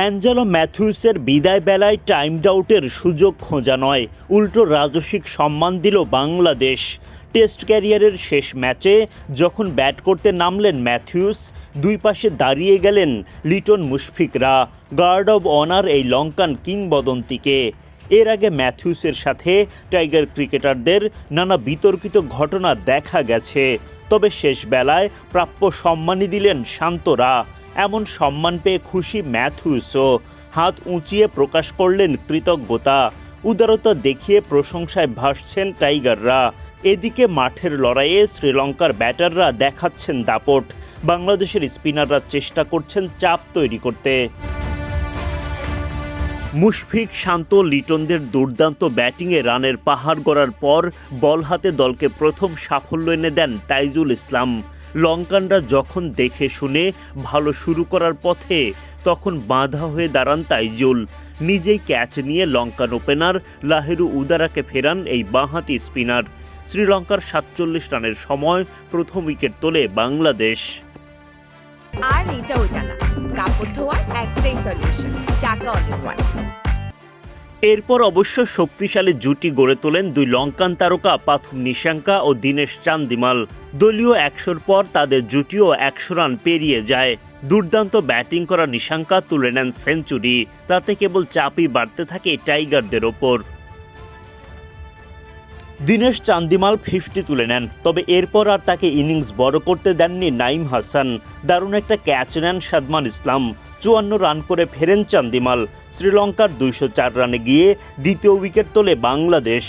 Angelo ম্যাথিউসের বিদায় বেলায় time আউটের সুযোগ খোঁজা নয়, উল্টো রাজস্বিক সম্মান দিল বাংলাদেশ। টেস্ট ক্যারিয়ারের শেষ ম্যাচে যখন ব্যাট করতে নামলেন ম্যাথিউস, দুই পাশে দাঁড়িয়ে গেলেন লিটন মুশফিকরা, গার্ড অব অনার এই লঙ্কান কিংবদন্তিকে। এর আগে ম্যাথিউসের সাথে টাইগার ক্রিকেটারদের নানা বিতর্কিত ঘটনা দেখা গেছে, তবে শেষ বেলায় প্রাপ্য সম্মানই দিলেন শান্তরা। এমন সম্মান পেয়ে খুশি ম্যাথিউসও হাত উঁচিয়ে প্রকাশ করলেন কৃতজ্ঞতা। উদারতা দেখিয়ে প্রশংসায় ভাসছেন টাইগাররা। এদিকে মাঠের লড়াইয়ে শ্রীলঙ্কার ব্যাটাররা দেখাচ্ছেন দাপট। বাংলাদেশের স্পিনাররা চেষ্টা করছেন চাপ তৈরি করতে। মুশফিক শান্ত লিটনদের দুর্দান্ত ব্যাটিংয়ে রানের পাহাড় গড়ার পর বল হাতে দলকে প্রথম সাফল্য এনে দেন তাইজুল ইসলাম। লঙ্কানরা যখন দেখে শুনে ভালো শুরু করার পথে, তখন বাঁধা হয়ে দাঁড়ান তাইজুল। নিজেই ক্যাচ নিয়ে লঙ্কান ওপেনার লাহেরু উদারাকে ফেরান এই বাঁহাতি স্পিনার। শ্রীলঙ্কার সাতচল্লিশ রানের সময় প্রথম উইকেট তোলে বাংলাদেশ। আর এটা না। কাপড় ধোয়ার একটাই সলিউশন চাকা অনেক এরপর অবশ্য শক্তিশালী জুটি গড়ে তোলেন দুই লঙ্কান তারকা পাথুম নিশাঙ্কা ও দীনেশ চান্দিমাল। দলীয় একশোর পর তাদের জুটিও একশো রান পেরিয়ে যায়। দুর্দান্ত ব্যাটিং করা নিশাঙ্কা তুলে নেন সেঞ্চুরি। তাতে কেবল চাপই বাড়তে থাকে টাইগারদের ওপর। দিনেশ চান্দিমাল ফিফটি তুলে নেন, তবে এরপর আর তাকে ইনিংস বড় করতে দেননি নাইম হাসান। দারুণ একটা ক্যাচ নেন সাদমান ইসলাম। চুয়ান্ন রান করে ফেরেন চান্দিমাল। শ্রীলঙ্কার দুইশো চার রানে গিয়ে দ্বিতীয় উইকেট তোলে বাংলাদেশ।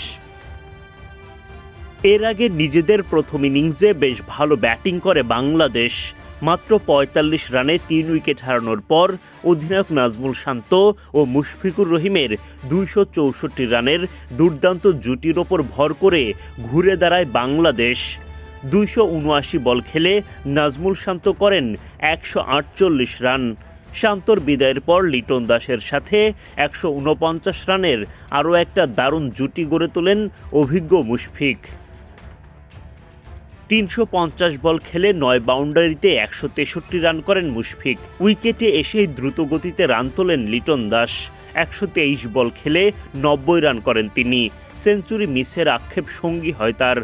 এর আগে নিজেদের প্রথম ইনিংসে বেশ ভালো ব্যাটিং করে বাংলাদেশ। মাত্র পঁয়তাল্লিশ রানে তিন উইকেট হারানোর পর অধিনায়ক নাজমুল শান্ত ও মুশফিকুর রহিমের দুইশো চৌষট্টি রানের দুর্দান্ত জুটির ওপর ভর করে ঘুরে দাঁড়ায় বাংলাদেশ। দুইশো উনআশি বল খেলে নাজমুল শান্ত করেন একশো আটচল্লিশ রান। শান্তর বিদায়ের পর লিটন দাসের সাথে একশো উনপঞ্চাশ রানের আরও একটা দারুণ জুটি গড়ে তোলেন অভিজ্ঞ মুশফিক। তিনশো পঞ্চাশ বল খেলে নয় বাউন্ডারিতে একশো তেষট্টি রান করেন মুশফিক। উইকেটে এসেই দ্রুত গতিতে রান তোলেন লিটন দাস। একশো তেইশ বল খেলে নব্বই রান করেন তিনি। সেঞ্চুরি মিসের আক্ষেপ সঙ্গী হয় তার।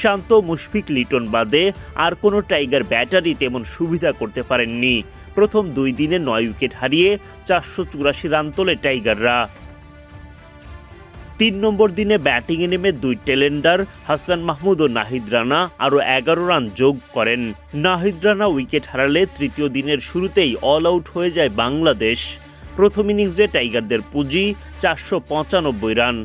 শান্ত মুশফিক লিটন বাদে আর কোনো টাইগার ব্যাটারি তেমন সুবিধা করতে পারেননি। প্রথম দুই দিনে নয় উইকেট হারিয়ে চারশো চুরাশি রান তোলে টাইগাররা। তিন নম্বর দিনে ব্যাটিংয়ে নেমে দুই টেলেন্ডার, হাসান মাহমুদ ও নাহিদ রানা আরও এগারো রান যোগ করেন। নাহিদ রানা উইকেট হারালে তৃতীয় দিনের শুরুতেই অল আউট হয়ে যায় বাংলাদেশ। প্রথম ইনিংসে টাইগারদের পুঁজি চারশো পঁচানব্বই রান।